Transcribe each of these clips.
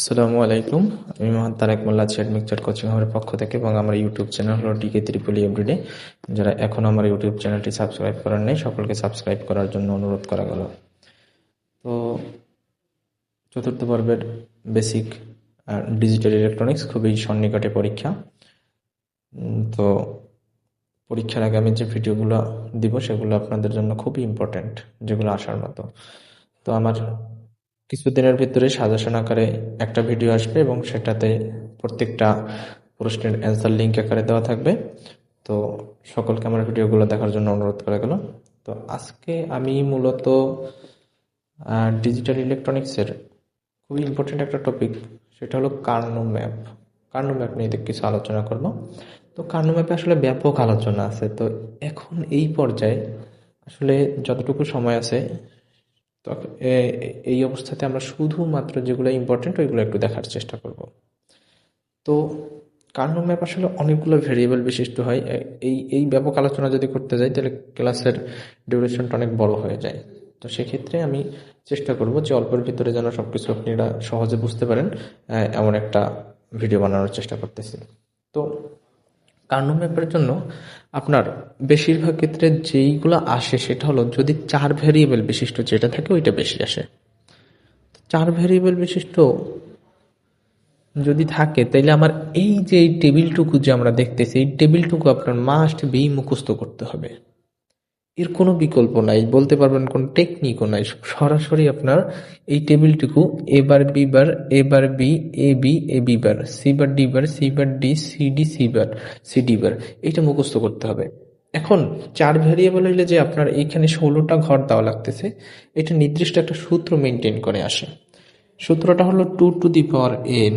আসসালামু আলাইকুম। আমি Mohammad Tarek Molla chat mixture coaching হাবের পক্ষ থেকে এবং আমার ইউটিউব চ্যানেল হলো ডিকে ত্রিপুলি এভরিডে যারা এখন আমার ইউটিউব চ্যানেলটি সাবস্ক্রাইব করার নেই, সকলকে সাবস্ক্রাইব করার জন্য অনুরোধ করা গেল। তো চতুর্থ পর্বের বেসিক ডিজিটাল ইলেকট্রনিক্স খুবই সন্নিকটে পরীক্ষা। তো পরীক্ষার আগে আমি যে ভিডিওগুলো দিব, সেগুলো আপনাদের জন্য খুবই ইম্পর্ট্যান্ট যেগুলো আসার মতো। তো আমার কিছুদিনের ভিতরে সাজেশন আকারে একটা ভিডিও আসবে এবং সেটাতে প্রত্যেকটা প্রশ্নের অ্যান্সার লিঙ্ক আকারে দেওয়া থাকবে। তো সকলকে আমার ভিডিওগুলো দেখার জন্য অনুরোধ করা গেল। তো আজকে আমি মূলত ডিজিটাল ইলেকট্রনিক্সের খুবই ইম্পর্টেন্ট একটা টপিক সেটা হলো কার্নো ম্যাপ। কার্নো ম্যাপ নিয়ে কিছু আলোচনা করব। তো কার্নো ম্যাপে আসলে ব্যাপক আলোচনা আছে। তো এখন এই পর্যায়ে আসলে যতটুকু সময় আছে এই অবস্থাতে আমরা শুধুমাত্র যেগুলো ইম্পর্টেন্ট ওইগুলো একটু দেখার চেষ্টা করব। তো কার্নো ম্যাপ আসলে অনেকগুলো ভেরিয়েবল বিশিষ্ট হয় এই এই ব্যাপক আলোচনা যদি করতে যাই, তাহলে ক্লাসের ডিউরেশনটা অনেক বড় হয়ে যায়। তো সেক্ষেত্রে আমি চেষ্টা করব যে অল্পের ভিতরে যেন সবকিছু আপনারা সহজে বুঝতে পারেন এমন একটা ভিডিও বানানোর চেষ্টা করতেছি। তো কার্নো ম্যাপের জন্য আপনার বেশিরভাগ ক্ষেত্রে যেইগুলো আসে সেটা হলো যদি চার ভ্যারিয়েবল বিশিষ্ট যেটা থাকে ওইটা বেশি আসে। চার ভ্যারিয়েবল বিশিষ্ট যদি থাকে, তাইলে আমার এই যে টেবিলটুকু যে আমরা দেখতেছি, এই টেবিলটুকু আপনার মাস্ট বি মুখস্থ করতে হবে। এর কোনো বিকল্প নাই, বলতে পারবেন কোন টেকনিকও নাই। সরাসরি আপনার এই টেবিলটুকু A bar B bar A bar B A B A B bar C bar D bar C bar D C D C bar C D bar এইটা মুখস্থ করতে হবে। এখন চার ভ্যারিয়েবল হইলে যে আপনার এইখানে ষোলোটা ঘর দেওয়া লাগতেছে, এটা নির্দিষ্ট একটা সূত্র মেনটেন করে আসে। সূত্রটা হলো two to the power n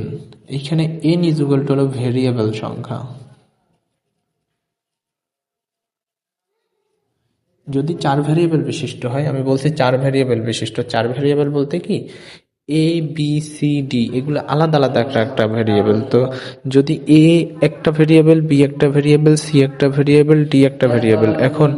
এইখানে এন ইজুগাল টু হলো ভেরিয়েবল সংখ্যা। যদি চার ভ্যারিয়েবল বিশিষ্ট হয়, আমি বলছি চার ভ্যারিয়েবল বিশিষ্ট, চার ভ্যারিয়েবল বলতে কি? এ বি সি ডি এগুলো আলাদা আলাদা একটা একটা ভ্যারিয়েবল তো যদি এ একটা ভ্যারিয়েবল বি একটা ভ্যারিয়েবল সি একটা ভ্যারিয়েবল ডি একটা ভ্যারিয়েবল এখন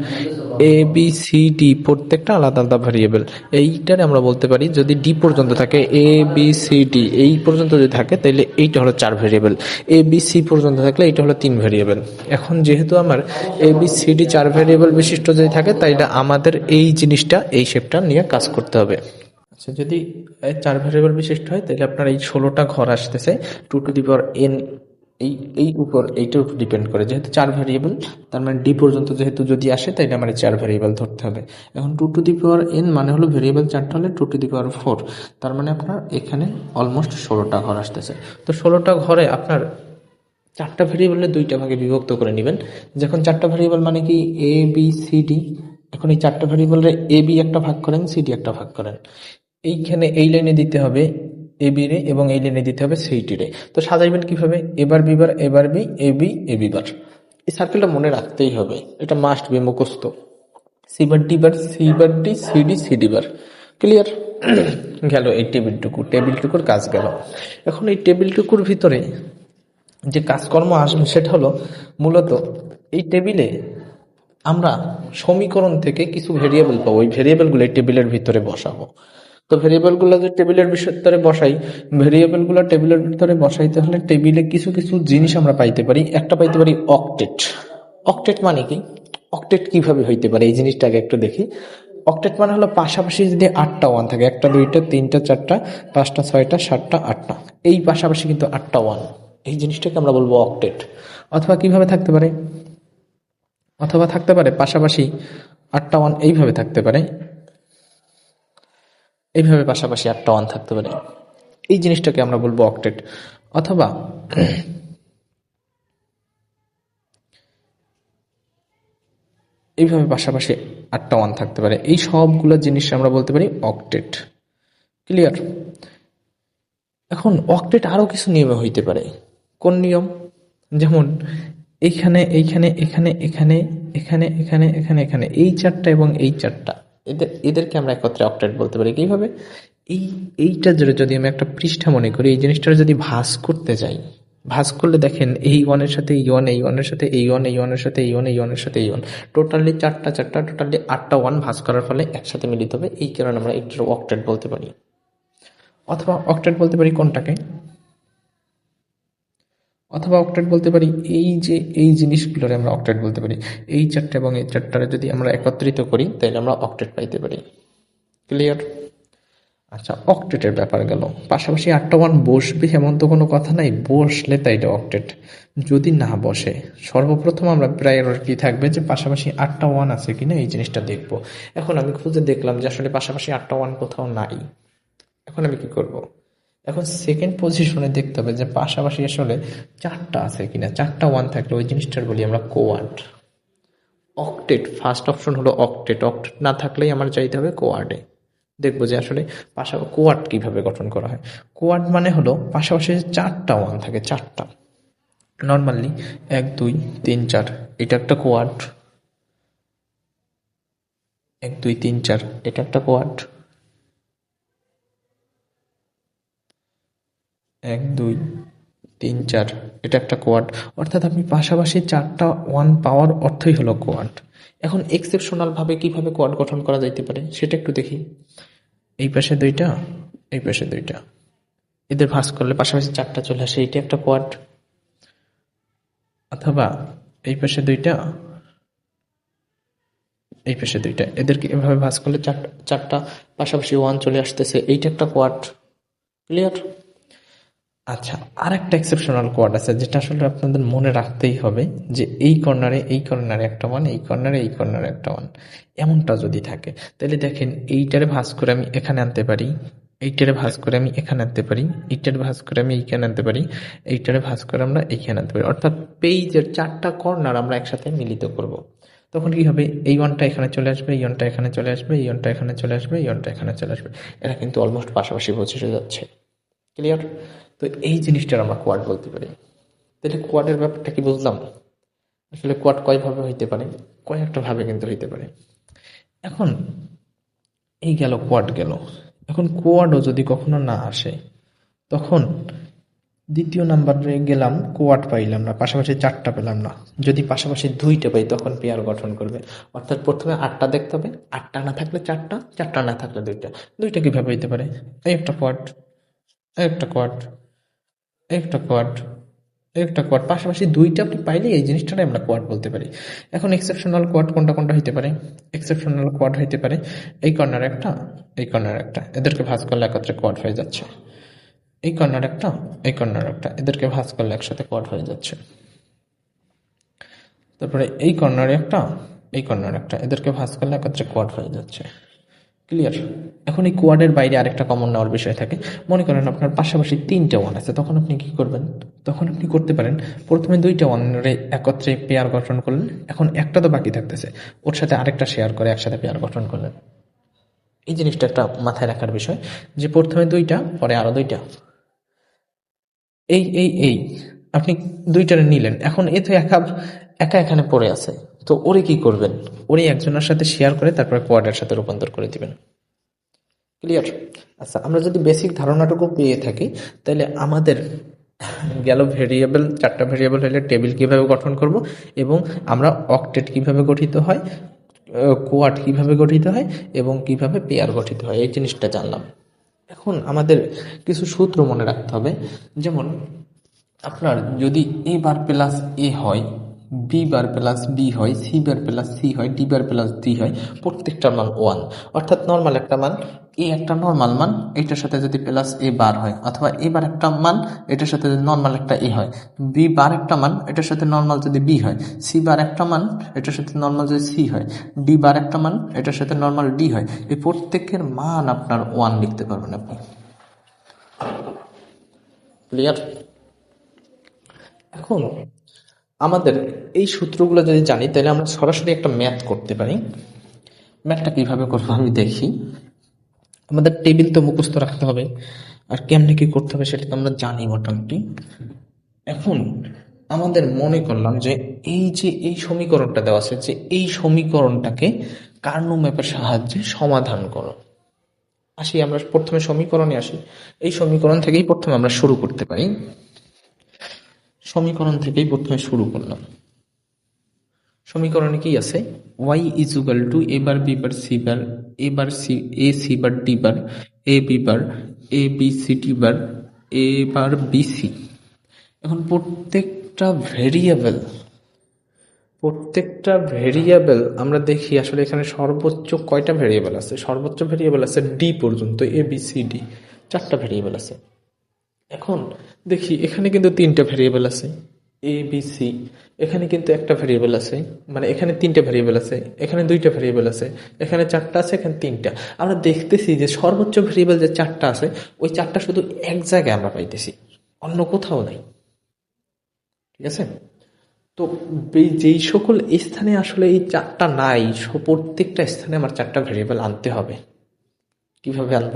এ বি সি ডি প্রত্যেকটা আলাদা আলাদা ভ্যারিয়েবল এইটারে আমরা বলতে পারি, যদি ডি পর্যন্ত থাকে এ বি সি ডি এই পর্যন্ত যদি থাকে তাহলে এইটা হলো চার ভ্যারিয়েবল এ বি সি পর্যন্ত থাকলে এইটা হলো তিন ভ্যারিয়েবল এখন যেহেতু আমার এ বি সি ডি চার ভ্যারিয়েবল বিশিষ্ট যদি থাকে, তাইলে আমাদের এই জিনিসটা, এই শেপটা নিয়ে কাজ করতে হবে। আচ্ছা যদি চার ভ্যারিয়েবল বিশিষ্ট হয় তাহলে আপনার এই ষোলোটা ঘর আসতেছে two to the power n এই এই উপর, এইটার উপর ডিপেন্ড করে। যেহেতু চার ভ্যারিয়েবল তার মানে ডি পর্যন্ত যেহেতু যদি আসে, তাইলে আমার এই চার ভ্যারিয়েবল ধরতে হবে। এখন two to the power n মানে হলো ভ্যারিয়েবল চারটা হলে two to the power four তার মানে আপনার এখানে অলমোস্ট ষোলোটা ঘর আসতেছে। তো ষোলোটা ঘরে আপনার চারটা ভেরিয়েবলে দুইটা ভাগে বিভক্ত করে নেবেন। যখন চারটা ভেরিয়েবল মানে কি এ বি সি ডি এখন এই চারটা ভেরিয়েবলে এ বি একটা ভাগ করেন সি ডি একটা ভাগ করেন। এইখানে এই লাইনে দিতে হবে এ বি রে এবং এই লাইনে দিতে হবে সি টি রে। তো সাজাইবেন কীভাবে? এবার B bar A bar B A B A B bar. এই সার্কেলটা মনে রাখতেই হবে। এটা মাস্ট বি মুখস্থ। C bar D D C D clear গেল এই টেবিলটুকু টেবিলটুকুর কাজ গেল। এখন এই টেবিলটুকুর ভিতরে যে কাজকর্ম আসবে সেটা হলো মূলত এই টেবিলে আমরা সমীকরণ থেকে কিছু ভেরিয়েবল পাবো। ওই ভেরিয়েবলগুলো এই টেবিলের ভিতরে বসাবো। তো ভেরিয়েবলগুলো যে টেবিলের ভিতরে বসাই ভেরিয়েবলগুলো টেবিলের ভিতরে বসাইতে হলে টেবিলে কিছু কিছু জিনিস আমরা পাইতে পারি। একটা পাইতে পারি অকটেট অকটেট মানে কি? অকটেট কীভাবে হইতে পারে? এই জিনিসটাকে একটু দেখি। অকটেট মানে হলো পাশাপাশি যদি আটটা ওয়ান থাকে, একটা, দুইটা, তিনটা, চারটা, পাঁচটা, ছয়টা, সাতটা, আটটা। এই পাশাপাশি কিন্তু আটটা ওয়ান এই জিনিসটাকে আমরা বলব অকটেট অথবা কীভাবে থাকতে পারে? অথবা থাকতে পারে পাশাপাশি আটটা ওয়ান এইভাবে থাকতে পারে। এইভাবে পাশাপাশি আটটা ওয়ান থাকতে পারে। এই জিনিসটাকে আমরা বলব অকটেট। অথবা এইভাবে পাশাপাশি আটটা ওয়ান থাকতে পারে। এই সবগুলো জিনিস আমরা বলতে পারি অকটেট। ক্লিয়ার এখন অকটেট আরও কিছু নিয়মে হইতে পারে। কোন নিয়ম? যেমন এইখানে এইখানে এখানে এখানে এখানে এখানে এখানে এখানে, এই চারটা এবং এই চারটা। এদের, এদেরকে আমরা একত্রে অকটেট বলতে পারি। কীভাবে? এই, এইটা যদি যদি আমি একটা পৃষ্ঠা মনে করি, এই জিনিসটা যদি ভাস করতে যাই ভাস করলে দেখেন এই ওয়ানের সাথে এই ওয়ান, এই ওয়ানের সাথে এই ওয়ান, এই ওয়ানের সাথে এই ওয়ান, এই ওয়ানের সাথে এই ওয়ান, টোটালি চারটা চারটা, টোটালি আটটা ওয়ান ভাস করার ফলে একসাথে মিলিত হবে। এই কারণে আমরা একটু অকটেট বলতে পারি। অথবা অক্টেট বলতে পারি কোনটাকে? অথবা অক্টেট বলতে পারি, এই যে এই জিনিসগুলোরে আমরা অক্টেট বলতে পারি, এই চারটা এবং এই চারটারে যদি আমরা একত্রিত করি তাহলে আমরা অক্টেট পাইতে পারি। ক্লিয়ার? আচ্ছা অক্টেটের ব্যাপার গেল। পাশাপাশি আটটা ওয়ান বসবে এমন তো কোনো কথা নাই, বসলে তাই এটা অক্টেট। যদি না বসে, সর্বপ্রথম আমরা প্রায়োরিটি থাকবে যে পাশাপাশি আটটা ওয়ান আছে কিনা এই জিনিসটা দেখব। এখন আমি খুঁজে দেখলাম যে আসলে পাশাপাশি আটটা ওয়ান কোথাও নাই। এখন আমি কি করব? এখন সেকেন্ড পজিশনে দেখতে হবে যে পাশাপাশি আসলে চারটা আছে কিনা। চারটা ওয়ান থাকলে ওই জিনিসটার বলি আমরা কোয়ার্ড অক্টেট ফার্স্ট অপশন হলো অক্টেট অক্টেট না থাকলেই আমার চাইতে হবে কোয়ার্ডে দেখব যে আসলে পাশা কোয়ার্ড কীভাবে গঠন করা হয়। কোয়ার্ড মানে হলো পাশাপাশি চারটা ওয়ান থাকে, চারটা। নর্মালি এক, দুই, তিন, চার, এটা একটা কোয়ার্ড এক, দুই, তিন, চার, এটা একটা কোয়াড এক, দুই, তিন, চার। এটা একটা কোয়াড অর্থাৎ আপনি পাশাপাশি চারটা ওয়ান পাওয়ার অর্থই হলো কোয়াড এখন এক্সেপশনাল ভাবে কীভাবে কোয়াড গঠন করা যাইতে পারে, সেটা একটু দেখি। এই পাশে দুইটা, এই পাশে দুইটা। এদের ভাঁজ করলে পাশাপাশি চারটা চলে আসে, এইটা একটা কোয়াড অথবা এই পাশে দুইটা, এই পাশে দুইটা। এদেরকে এভাবে ভাঁজ করলে চারটা চারটা পাশাপাশি ওয়ান চলে আসতেছে, এইটা একটা কোয়াড ক্লিয়ার আচ্ছা আর একটা এক্সেপশনাল কোয়াড আছে যেটা আসলে আপনাদের মনে রাখতেই হবে যে এই কর্নারে এই কর্নারে একটা ওয়ান এই কর্নারে এই কর্নারে একটা ওয়ান এমনটা যদি থাকে, তাহলে দেখেন এইটারে ভাঁজ করে আমি এখানে আনতে পারি, এইটারে ভাঁজ করে আমি এখানে আনতে পারি, এইটারে ভাঁজ করে আমি এইখানে আনতে পারি, এইটারে ভাঁজ করে আমরা এইখানে আনতে পারি। অর্থাৎ পেইজের চারটা কর্নার আমরা একসাথে মিলিত করব। তখন কি হবে? এই ওয়ানটা এখানে চলে আসবে, এই ওয়ানটা এখানে চলে আসবে, এই ওয়ানটা এখানে চলে আসবে, এই ওয়ানটা এখানে চলে আসবে। এরা কিন্তু অলমোস্ট পাশাপাশি বসে যাচ্ছে। ক্লিয়ার তো এই জিনিসটার আমরা কোয়াড বলতে পারি। তাহলে কোয়াডের ব্যাপারটা কি বুঝলাম? আসলে কোয়াড কয়ভাবে হইতে পারে? কয়েকটা ভাবে কিন্তু হইতে পারে। এখন এই গেল কোয়াড গেল। এখন কোয়াডও যদি কখনো না আসে, তখন দ্বিতীয় নাম্বারে গেলাম কোয়াড পাইলাম না, পাশাপাশি চারটা পেলাম না। যদি পাশাপাশি দুইটা পাই, তখন পেয়ার গঠন করবে। অর্থাৎ প্রথমে আটটা দেখতে হবে। আটটা না থাকলে চারটা চারটা না থাকলে দুইটা। দুইটা কীভাবে হইতে পারে? এই একটা কোয়াড একটা কোয়াড একটা কোয়াড একটা কোয়াড পাশাপাশি দুইটা আপনি পাইলে এই জিনিসটাই আমরা কোয়াড বলতে পারি। এখন এক্সেপশনাল কোয়াড কোনটা কোনটা হইতে পারে? এক্সেপশনাল কোয়াড হইতে পারে। এই কর্নার একটা, এই কর্নার একটা। এদেরকে ভাঁজ করলে একত্রে কোয়াড হয়ে যাচ্ছে। এই কর্নার একটা, এই কর্নার একটা। এদেরকে ভাঁজ করলে একসাথে কোয়াড হয়ে যাচ্ছে। তারপরে এই কর্নারে একটা, এই কর্নার একটা। এদেরকে ভাঁজ করলে একত্রে কোয়াড হয়ে যাচ্ছে। ক্লিয়ার এখন এই কোয়াডের বাইরে আরেকটা কমন নেওয়ার বিষয় থাকে। মনে করেন আপনার পাশাপাশি তিনটা ওয়ান আছে, তখন আপনি কি করবেন? তখন আপনি করতে পারেন, প্রথমে দুইটা ওয়ানের একত্রে পেয়ার গঠন করলেন, এখন একটা তো বাকি থাকতেছে। ওর সাথে আরেকটা শেয়ার করে একসাথে পেয়ার গঠন করলেন। এই জিনিসটা একটা মাথায় রাখার বিষয় যে প্রথমে দুইটা, পরে আরও দুইটা। এই এই এই, আপনি দুইটারে নিলেন। এখন এ তো একা একা এখানে পড়ে আছে। তো ওরে কি করবেন? ওরে একজনের সাথে শেয়ার করে তারপরে কোয়াডের সাথে রূপান্তর করে দিবেন। ক্লিয়ার আচ্ছা আমরা যদি বেসিক ধারণাটুকু পেয়ে থাকি তাহলে আমাদের গেল ভেরিয়েবল চারটা ভেরিয়েবল হলে টেবিল কীভাবে গঠন করব এবং আমরা অক্টেট কীভাবে গঠিত হয় কোয়াড কীভাবে গঠিত হয় এবং কীভাবে পেয়ার গঠিত হয় এই জিনিসটা জানলাম। এখন আমাদের কিছু সূত্র মনে রাখতে হবে। যেমন আপনার যদি এ বার প্লাস এ হয় বি বার প্লাস বি হয় সি বার প্লাস সি হয় ডি বার প্লাস ডি হয় প্রত্যেকটার মান ওয়ান অর্থাৎ নর্মাল একটা মান এ একটা নর্মাল মান, এটার সাথে যদি প্লাস এ বার হয়, অথবা এ বার একটা মান, এটার সাথে যদি নর্মাল একটা এ হয়। বি বার একটা মান, এটার সাথে নর্মাল যদি বি হয়। সি বার একটা মান, এটার সাথে নর্মাল যদি সি হয়। ডি বার একটা মান, এটার সাথে নর্মাল ডি হয়। এই প্রত্যেকের মান আপনার ওয়ান লিখতে পারবেন আপনি। ক্লিয়ার এখন আমাদের এই সূত্রগুলো যদি জানি, তাহলে আমরা সরাসরি একটা ম্যাথ করতে পারি। ম্যাথটা কীভাবে করব আমি দেখি। আমাদের টেবিল তো মুখস্থ রাখতে হবে। আর কেমনে কি করতে হবে সেটা তো আমরা জানি মোটামুটি। এখন আমাদের মনে করলাম যে এই যে এই সমীকরণটা দেওয়া আছে, যে এই সমীকরণটাকে কার্নো ম্যাপের সাহায্যে সমাধান করো। আসি, আমরা প্রথমে সমীকরণে আসি। এই সমীকরণ থেকেই প্রথমে আমরা শুরু করতে পারি। সমীকরণ থেকেই প্রথমে শুরু করলাম। সমীকরণে কি আছে? Y is equal to A bar B bar C bar A bar C A C bar D bar A B bar A B C D bar A bar B C এখন প্রত্যেকটা ভেরিয়েবল প্রত্যেকটা variable আমরা দেখি আসলে এখানে সর্বোচ্চ কয়টা variable আছে? সর্বোচ্চ ভেরিয়েবল আছে ডি পর্যন্ত এ বি সি ডি চারটা ভেরিয়েবল আছে। এখন দেখি এখানে কিন্তু তিনটা ভেরিয়েবল আছে। এ বি সি এখানে কিন্তু একটা ভেরিয়েবল আছে মানে এখানে তিনটা ভেরিয়েবল আছে এখানে দুইটা ভেরিয়েবল আছে এখানে চারটা আছে এখানে তিনটা। আমরা দেখতেছি যে সর্বোচ্চ ভেরিয়েবল যে চারটা আছে ওই চারটা শুধু এক জায়গায় আমরা পাইতেছি অন্য কোথাও নাই। ঠিক আছে? তো যেই সকল স্থানে আসলে এই চারটা নাই প্রত্যেকটা স্থানে আমার চারটা ভেরিয়েবল আনতে হবে। কীভাবে আনব?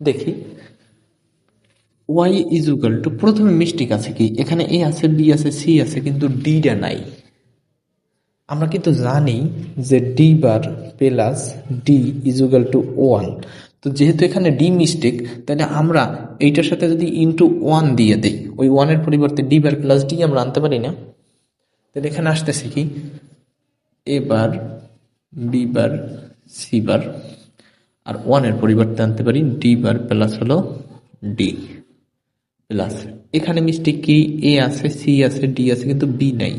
দেখি। ওয়াই ইজ ইকুয়াল টু প্রথমে মিস্টেক আছে কি? এখানে এ আছে, বি আছে, সি আছে, কিন্তু ডিটা নাই। আমরা কিন্তু জানি যে D bar plus D is equal to one. তো যেহেতু এখানে ডি মিস্টেক তাহলে আমরা এইটার সাথে যদি ইনটু ওয়ান দিয়ে দিই, ওই ওয়ানের পরিবর্তে ডি বার প্লাস ডি আমরা আনতে পারি না। তাহলে এখানে আসতেছে কি? এ বার, বি বার, সি বার, আর ওয়ানের পরিবর্তে আনতে পারি, ডি বার প্লাস হলো ডি। প্লাস এখানে মিস্টেক কি এ আছে সি আছে ডি আছে, কিন্তু বি নাই।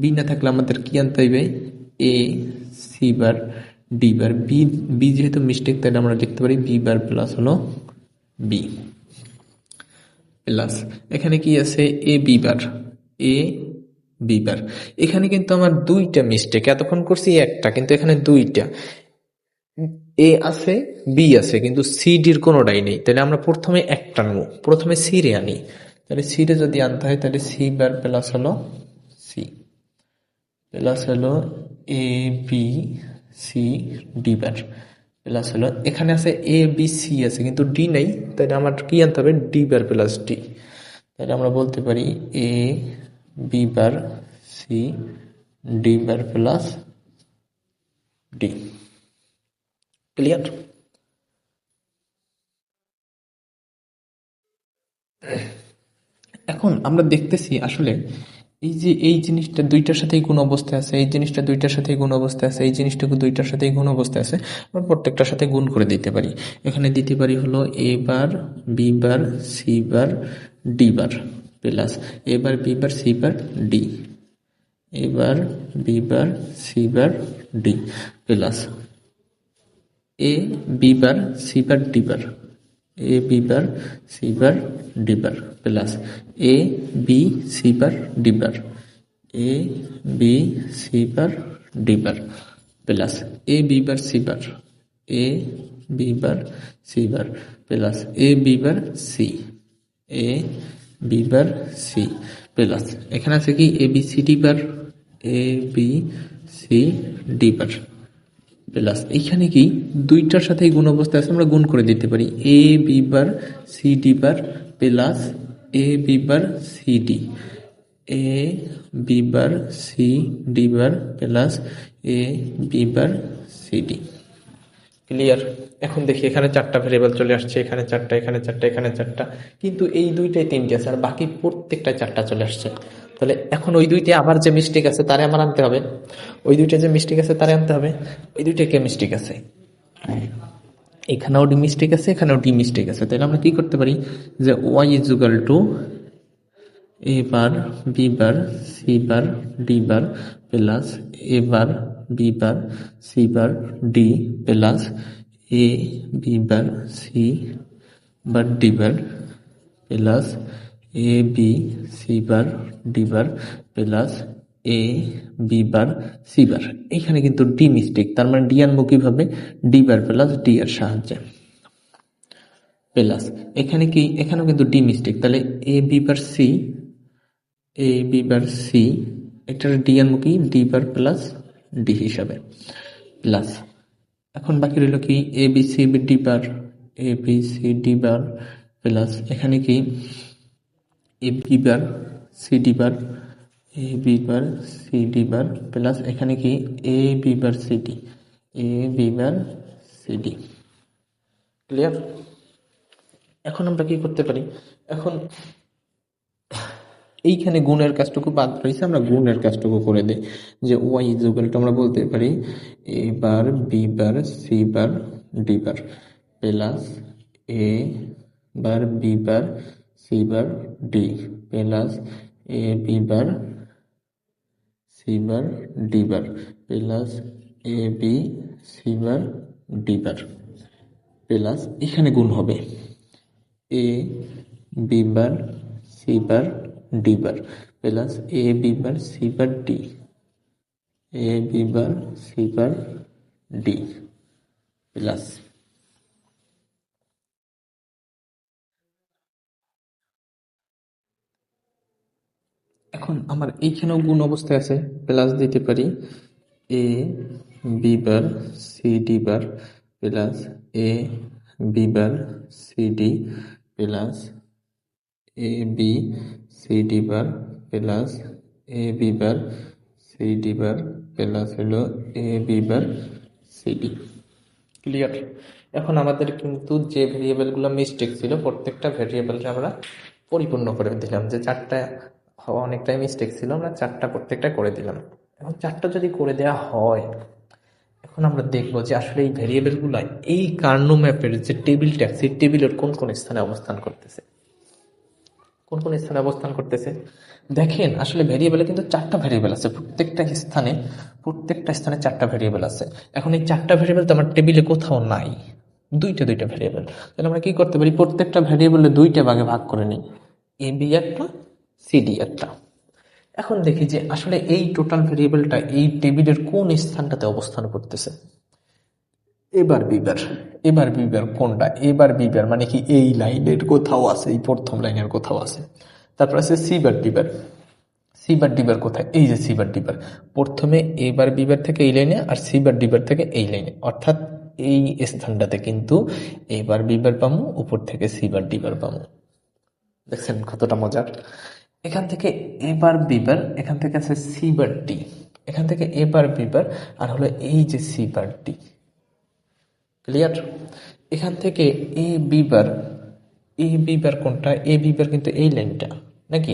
বি না থাকলে আমাদের কি আনতে হইবে? A C bar D bar B B যেহেতু মিস্টেক তাহলে আমরা লিখতে পারি বি বার প্লাস হলো বি প্লাস এখানে কি আছে? A B bar A B বার এখানে কিন্তু আমার দুইটা মিস্টেক এতক্ষণ করছি একটা, কিন্তু এখানে দুইটা। এ আছে বি আছে, কিন্তু সি ডির কোনোটাই নেই। তাহলে আমরা প্রথমে একটা নেব। প্রথমে সি রে আনি। তাহলে সি রে যদি আনতে হয়, তাহলে সি বার প্লাস হলো সি প্লাস হলো A B C D bar. Plus হলো, এখানে আছে এ বি সি আছে, কিন্তু ডি নেই। তাহলে আমার কি আনতে হবে? ডি বার প্লাস ডি তাহলে আমরা বলতে পারি A B bar C D bar plus D clear এখন আমরা দেখতেছি আসলে এই যে এই জিনিসটা দুইটার সাথেই গুণ অবস্থায় আছে, এই জিনিসটা দুইটার সাথেই গুণ অবস্থায় আছে, এই জিনিসটুকু দুইটার সাথেই গুণ অবস্থায় আছে, আমরা প্রত্যেকটার সাথে গুণ করে দিতে পারি। এখানে দিতে পারি হলো A bar, B bar, C bar, D bar, plus A bar, B bar, C bar, D. এবার B bar, C bar, D, plus A B bar C bar D bar A B bar C bar D bar plus A B C bar D bar A B C bar D bar plus A B bar A B bar plus A B bar C A B bar C plus এখানে আছে কি? A B C D bar A B C D bar plus এইখানে কি দুইটার সাথে গুণ অবস্থা আছে, আমরা গুণ করে দিতে পারি। A B bar C D bar plus A B bar C D A B bar C D bar plus A B bar C D clear এখন দেখি, এখানে চারটা ভেরিয়েবল চলে আসছে, এখানে চারটা এখানে চারটা এখানে চারটা। কিন্তু এই দুইটাই তিনটে আছে, আর বাকি প্রত্যেকটা চারটা চলে আসছে। তাহলে এখন ওই দুইটা আবার যে মিস্টেক আছে, তারে আমার আনতে হবে। ওই দুইটা যে মিস্টেক আছে, তারে আনতে হবে। ওই দুইটা কে মিস্টেক আছে? এখানেও ডি মিস্টেক আছে, এখানেও ডি মিস্টেক আছে। তাহলে আমরা কি করতে পারি? যে Y is equal to A bar B bar C bar D bar plus A bar B bar C bar D plus A B bar C bar D bar plus A B C bar D bar plus A B bar C bar এখানে কিন্তু D mistake তার মানে D আনব D bar plus D এর সাহায্যে। Plus এখানে কি, এখানেও কিন্তু ডি মিস্টেক তাহলে A B bar C A B bar C এটার ডি আনব ডি বার প্লাস ডি হিসাবে। প্লাস এখন বাকি রইল কি? A B C D bar A B C D bar plus এখানে কি? A B bar C D bar A B bar C D bar plus এখানে কি? A B bar C D A B bar C D clear এখন আমরা কি করতে পারি? এখন এইখানে গুণের কাজটুকু বাদ রয়েছে, আমরা গুণের কাজটুকু করে দিই। যে ওয়াই ইজুকাল টু আমরা বলতে পারি A bar B bar C bar D bar plus A bar B bar C bar D plus A B bar C bar D bar plus A B C bar D bar plus এখানে গুণ হবে। A B bar C bar D bar plus A B bar C bar D A B bar C bar D plus এখন আমার এইখানেও গুণ অবস্থায় আছে plus দিতে পারি A B bar C D bar plus A B bar C D plus A B C D bar plus A B bar C D bar plus হলো A B bar C D clear এখন আমাদের কিন্তু যে ভেরিয়েবলগুলো mistake ছিল, প্রত্যেকটা ভেরিয়েবলকে আমরা পরিপূর্ণ করে দিলাম। যে চারটা হওয়া অনেকটাই মিস্টেক ছিল, আমরা চারটা প্রত্যেকটা করে দিলাম। এখন চারটা যদি করে দেওয়া হয়, এখন আমরা দেখব যে আসলে এই ভেরিয়েবলগুলো এই কার্নো ম্যাপের যে টেবিলটা সেই টেবিলের কোন কোন স্থানে অবস্থান করতেছে? কোন কোন স্থানে অবস্থান করতেছে? দেখেন, আসলে ভেরিয়েবলে কিন্তু চারটা ভেরিয়েবল আছে। প্রত্যেকটা স্থানে প্রত্যেকটা স্থানে চারটা ভেরিয়েবল আছে। এখন এই চারটা ভেরিয়েবল তো আমার টেবিলে কোথাও নাই। দুইটা দুইটা ভেরিয়েবল। তাহলে আমরা কি করতে পারি? প্রত্যেকটা ভেরিয়েবলে দুইটা ভাগে ভাগ করে নিই। এ, বি একটা সিডি একটা। এখন দেখি যে আসলে এই টোটাল ভেরিয়েবলটা এই টেবিলের কোন স্থানটাতে অবস্থান করতেছে? এবার বিবার এবার বিবার কোনটা? এবার বিবার মানে কি এই লাইনের কোথাও আছে, এই প্রথম লাইনের কোথাও আছে। তারপর আছে সিবার ডিবার সিবার ডিবার কোথায়? এই যে সিবার ডিবার প্রথমে এবার বিবার থেকে এই লাইনে আর সিবার ডিবার থেকে এই লাইনে অর্থাৎ এই স্থানটাতে কিন্তু এবার বিবার পামু, উপর থেকে সিবার ডিবার পামু। দেখছেন কতটা মজার? এখান থেকে এবার বিবার এখান থেকে আছে সিবার ডি এখান থেকে এবার বিবার আর হলো এই যে সিবার ডি ক্লিয়ার এখান থেকে এ বিবার এ বিবার কোনটা? এ বিবার কিন্তু এই লাইনটা, নাকি?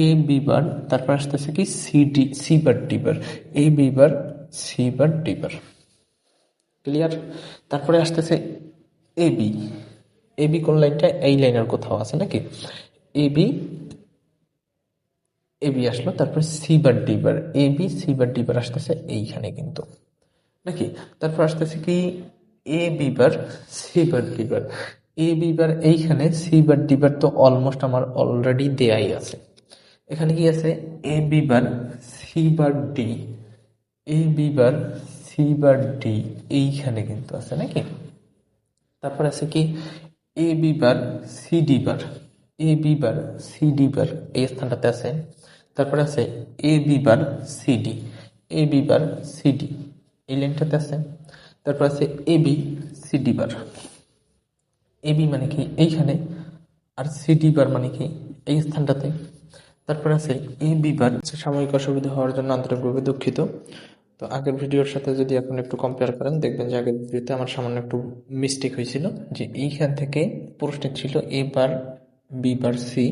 এ বিবার তারপর আসতেছে কি? C D C bar D bar A B bar C bar D bar clear তারপরে আসতেছে এ বি কোন লাইনটা? এই লাইনের কোথাও আছে, নাকি? এ বি এ বি আসলো, তারপর C bar D bar A B C bar আসতেছে এইখানে কিন্তু। নাকি? তারপর আসতেছে কি? A B bar C bar D A B bar এইখানে সি বার ডি তো অলমোস্ট আমার অলরেডি দেয়াই আছে। এখানে কি আছে? A B bar C bar D A B bar C bar D এইখানে কিন্তু আছে, নাকি? তারপর আছে কি? A B bar C D A B bar C D এই স্থানটাতে আছে তারপর আছে A B bar C D A B bar C D এই লাইনটাতে আছে। তারপর আছে A B C D bar A B মানে কি? এইখানে আর সি ডি বার মানে কি? এই স্থানটাতে। তারপর আছে এ বি বার সাময়িক অসুবিধা হওয়ার জন্য আন্তরিকভাবে দুঃখিত। তো আগের ভিডিওর সাথে যদি এখন একটু কম্পেয়ার করেন, দেখবেন যে আগের ভিডিওতে আমার সামান্য একটু মিস্টেক হয়েছিল যে এইখান থেকে প্রশ্নে ছিল এ বার বি বার সি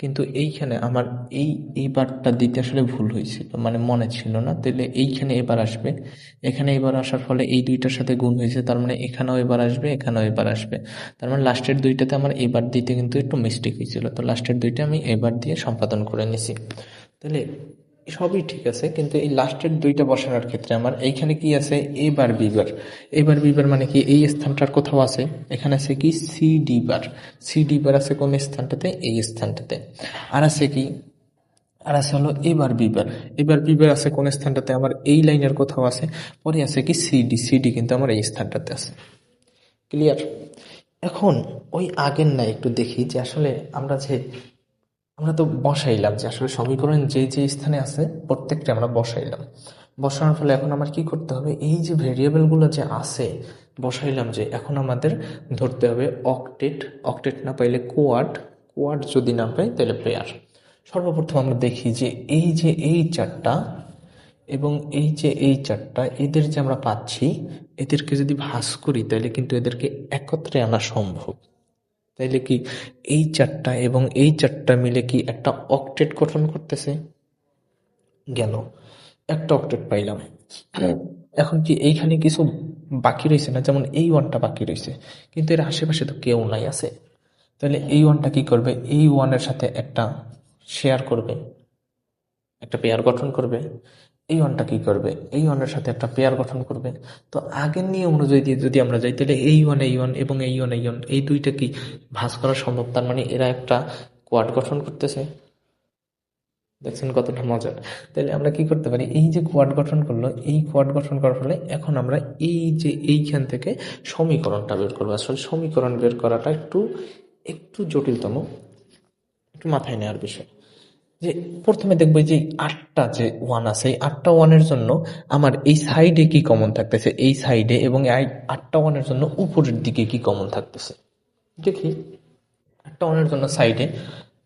কিন্তু এইখানে আমার এই এই বারটা দিতে আসলে ভুল হয়েছিল মানে মনে ছিল না। তাহলে এইখানে এবার আসবে। এখানে এবার আসার ফলে এই দুইটার সাথে গুণ হয়েছে, তার মানে এখানেও এবার আসবে, এখানেও এবার আসবে। তার মানে লাস্টের দুইটাতে আমার এবার দিতে কিন্তু একটু মিস্টেক হয়েছিল। তো লাস্টের দুইটা আমি এবার দিয়ে সম্পাদন করে নিছি। তাহলে সবই ঠিক আছে, কিন্তু এই লাস্টের দুইটা বসানোর ক্ষেত্রে আমার এইখানে কি আছে? এবার বিবার এবার বিবার মানে কি? এই স্থানটার কোথাও আছে? এখানে আছে কি? C D bar C D bar আছে কোন স্থানটাতে? এই স্থানটাতে। আর আছে কি? আর আছে হলো এবার বিবার এবার বিবার আছে কোন স্থানটাতে? আমার এই লাইনের কোথাও আছে। পরে আছে কি? সিডি সিডি কিন্তু আমার এই স্থানটাতে আছে। ক্লিয়ার এখন ওই আগের না একটু দেখি যে আসলে আমরা যে আমরা তো বসাইলাম যে আসলে সমীকরণ যে যে স্থানে আছে, প্রত্যেকটা আমরা বসাইলাম। বসানোর ফলে এখন আমার কি করতে হবে? এই যে ভেরিয়েবলগুলো যে আছে, বসাইলাম যে এখন আমাদের ধরতে হবে অকটেট। অকটেট না পাইলে কোয়াড। কোয়াড যদি না পাই, তাহলে পেয়ার। সর্বপ্রথম আমরা দেখি যে এই যে এই চারটা এবং এই যে এই চারটা, এদের যে আমরা পাচ্ছি, এদেরকে যদি ভাস করি, তাহলে কিন্তু এদেরকে একত্রে আনা সম্ভব। তাইলে কি এই চারটা এবং এই চারটা মিলে কি একটা অক্টেট গঠন করতেছে? গেল। একটা অক্টেট পাইলাম। এখন কি এইখানে কিছু বাকি রয়েছে না? যেমন এই ওয়ানটা বাকি রয়েছে কিন্তু এর আশেপাশে তো কেউ নাই আছে। তাহলে এই ওয়ানটা কি করবে? এই ওয়ানের সাথে একটা শেয়ার করবে। একটা পেয়ার গঠন করবে। এই ওয়ানটা কি করবে? এই ওয়ানের সাথে একটা পেয়ার গঠন করবে। তো আগের নিয়ম অনুযায়ী দিয়ে যদি আমরা যাই, তাহলে এই ওয়ান এই ওয়ান এবং এই ওয়ান এই ওয়ান এই দুইটা কি ভাঁজ করা সম্ভব? তার মানে এরা একটা কোয়াড গঠন করতেছে। দেখছেন কতটা মজার। তাহলে আমরা কি করতে পারি? এই যে কোয়াড গঠন করল, এই কোয়াড গঠন করার ফলে এখন আমরা এই যে এইখান থেকে সমীকরণটা বের করব। আসলে সমীকরণ বের করাটা একটু একটু জটিলতম, একটু মাথায় নেওয়ার বিষয়। যে প্রথমে দেখব যে আটটা যে ওয়ান আছে, এই আটটা ওয়ানের জন্য আমার এই সাইডে কি কমন থাকতেছে? এই সাইডে এবং এই আটটা ওয়ানের জন্য উপরের দিকে কি কমন থাকতেছে? দেখি। আটটা ওয়ানের জন্য সাইডে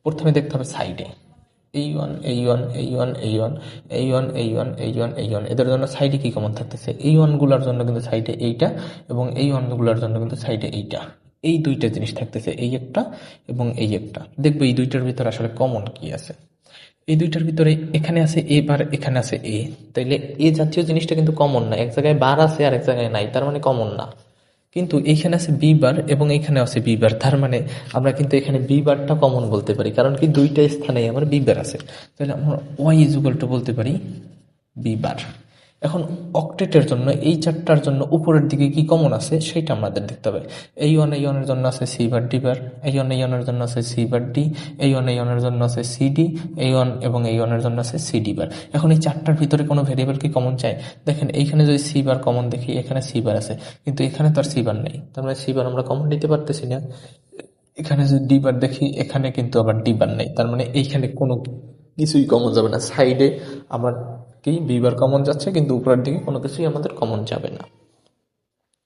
প্রথমে দেখতে হবে সাইডে এই ওয়ান এই ওয়ান এই ওয়ান এই ওয়ান এই ওয়ান এই ওয়ান এই ওয়ান এই ওয়ান এদের জন্য সাইডে কি কমন থাকতেছে? এই ওয়ানগুলোর জন্য কিন্তু সাইডে এইটা এবং এই ওয়ানগুলোর জন্য কিন্তু সাইডে এইটা। এই দুইটা জিনিস থাকতেছে, এই একটা এবং এই একটা। দেখব এই দুইটার ভিতরে আসলে কমন কি আছে? এই দুইটার ভিতরে এখানে আছে এ বার এখানে আছে এ তাইলে এ জাতীয় জিনিসটা কিন্তু কমন না। এক জায়গায় বার আছে আর এক জায়গায় নাই, তার মানে কমন না। কিন্তু এইখানে আছে বি বার এবং এখানে আছে বি বার তার মানে আমরা কিন্তু এখানে বি বারটা কমন বলতে পারি, কারণ কি দুইটা স্থানে আমার বি বার আছে। তাহলে আমরা ওয়াই ইজুগাল টু বলতে পারি বি বার এখন অক্টেটের জন্য, এই চারটার জন্য উপরের দিকে কি কমন আছে সেটা আমাদের দেখতে হবে। এই ওয়ান এই ওয়ানের জন্য আছে সি বার ডি বার এই ওয়ান এই ওয়ানের জন্য আছে সি বার ডি এই ওয়ান এই ওয়ানের জন্য আছে সি ডি এই ওয়ান এবং এই ওয়ানের জন্য আছে সি ডি বার এখন এই চারটার ভিতরে কোনো ভেরিয়েবল কি কমন চাই? দেখেন, এইখানে যদি সি বার কমন দেখি, এখানে সি বার আছে। কিন্তু এখানে তো আর সি বার নেই। তার মানে সি বার আমরা কমন নিতে পারতেছি না। এখানে যদি ডি বার দেখি, এখানে কিন্তু আবার ডি বার নেই। তার মানে এইখানে কোনো কিছুই কমন যাবে না। সাইডে আমার কি? বিবার কমন যাচ্ছে, কিন্তু উপরের দিকে কোনো কিছুই আমাদের কমন যাবে না।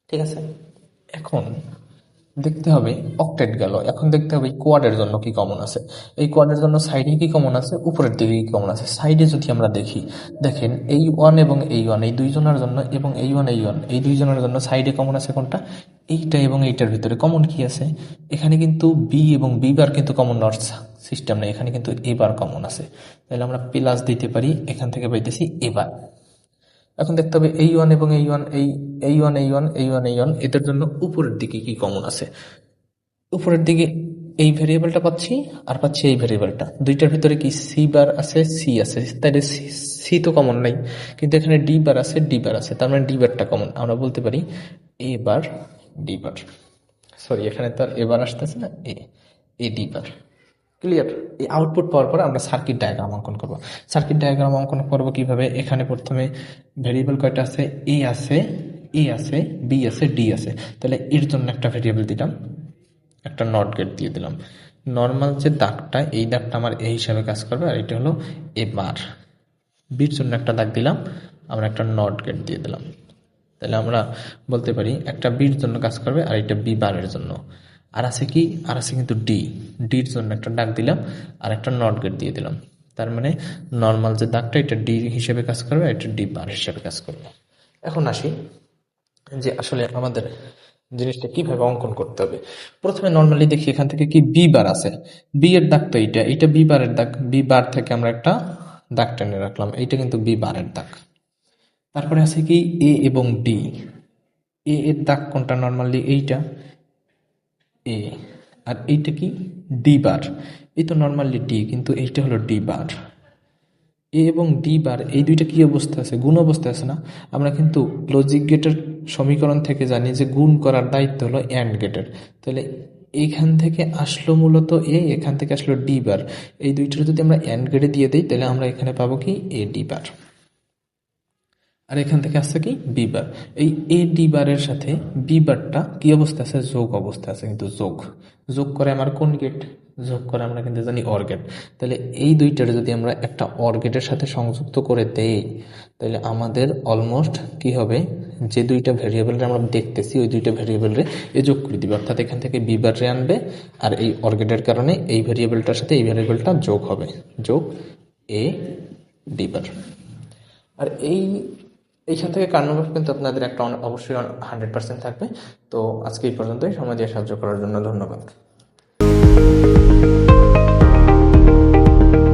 ঠিক আছে? এখন দেখতে হবে অক্টেট গেল। এখন দেখতে হবে কোয়াডের জন্য কি কমন আছে। এই কোয়াডের জন্য সাইডে কি কমন আছে? উপরের দিকে কি কমন আছে? সাইডে যদি আমরা দেখি, দেখেন এই ওয়ান এবং এই ওয়ান এই দুইজনের জন্য এবং এই ওয়ান এই ওয়ান এই দুইজনের জন্য সাইডে কমন আছে কোনটা? এইটা এবং এইটার ভিতরে। কমন কি আছে? এখানে কিন্তু বি এবং বি বার কিন্তু কমন নট সিস্টেম নেই। এখানে কিন্তু এবার কমন আছে। তাহলে আমরা প্লাস দিতে পারি, এখান থেকে পাইতেছি এবার এখন দেখতে হবে এই ওয়ান এবং এই ওয়ান এই এই ওয়ান এই ওয়ান এই ওয়ান এই ওয়ান এদের জন্য উপরের দিকে কি কমন আছে? উপরের দিকে এই ভেরিয়েবলটা পাচ্ছি আর পাচ্ছি এই ভেরিয়েবলটা দুইটার ভিতরে কি সি বার আছে? সি আছে। তাহলে সি তো কমন নাই। কিন্তু এখানে ডি বার আছে ডি বার আছে। তার মানে ডি বারটা কমন আমরা বলতে পারি A bar D bar sorry এখানে তো আর এবার আসতেছে না? A A D bar clear এই আউটপুট পাওয়ার পর আমরা সার্কিট ডায়াগ্রাম অঙ্কন করব। সার্কিট ডায়াগ্রাম অঙ্কন করব কীভাবে? এখানে প্রথমে ভেরিয়েবল কয়টা আছে? এ আছে এ আছে বি আছে ডি আছে। তাহলে এর জন্য একটা ভেরিয়েবল দিলাম। একটা নট গেট দিয়ে দিলাম। নর্মাল যে দাগটা, এই দাগটা আমার এই হিসাবে কাজ করবে আর এটা হলো এ বার বির জন্য একটা দাগ দিলাম, আমরা একটা নট গেট দিয়ে দিলাম। তাহলে আমরা বলতে পারি একটা বির জন্য কাজ করবে আর এটা বি বারের জন্য। আর আছে কি? আর আছে কিন্তু ডি ডির জন্য একটা ডাক দিলাম আর একটা নট গেট দিয়ে দিলাম। তার মানে নর্মাল যে দাগটা, এটা ডি হিসেবে কাজ করবে, এটা ডি বার হিসেবে কাজ করবে। এখন আসি যে আসলে আমাদের জিনিসটা কীভাবে অঙ্কন করতে হবে। প্রথমে নর্মালি দেখি এখান থেকে কি বি বার আছে। বি এর দাগ তো এইটা। এইটা বি বারের দাগ। বি বার থেকে আমরা একটা দাগ টেনে রাখলাম। এইটা কিন্তু বি বারের দাগ। তারপরে আছে কি এ এবং ডি এ এর দাগ কোনটা নর্মালি এইটা? এ আর এইটা কি? ডি বার এই তো নর্মালি ডি কিন্তু এইটা হলো ডি বার এ এবং ডি বার এই দুইটা কি অবস্থা আছে? গুণ অবস্থা আছে না? আমরা কিন্তু লজিক গেটের সমীকরণ থেকে জানি যে গুণ করার দায়িত্ব হলো অ্যান্ড গেটের। তাহলে এইখান থেকে আসলো মূলত এ এখান থেকে আসলো ডি বার এই দুইটার যদি আমরা অ্যান্ড গেটে দিয়ে দিই, তাহলে আমরা এখানে পাবো কি? এ ডি বার আর এখান থেকে আসছে কি? বি বার এই এ ডি বারের সাথে বি বারটা কি অবস্থা আছে? যোগ অবস্থা আছে কিন্তু যোগ। যোগ করে আমার কোন গেট যোগ করে আমরা কিন্তু জানি অর গেট তাহলে এই দুইটার যদি আমরা একটা অর গেটের সাথে সংযুক্ত করে দেই, তাহলে আমাদের অলমোস্ট কি হবে? যে দুইটা ভেরিয়েবলরে আমরা দেখতেছি, ওই দুইটা ভেরিয়েবলরে এ যোগ করে দিবে। অর্থাৎ এখান থেকে বি বারে আনবে আর এই অর গেটের কারণে এই ভেরিয়েবলটার সাথে এই ভেরিয়েবলটা যোগ হবে। যোগ এ ডি বার আর এই এইখান থেকে কার্নভাব কিন্তু আপনাদের একটা অবশ্যই হান্ড্রেড পার্সেন্ট থাকবে। তো আজকে এই পর্যন্তই। সময় দিয়ে সাহায্য করার জন্য ধন্যবাদ।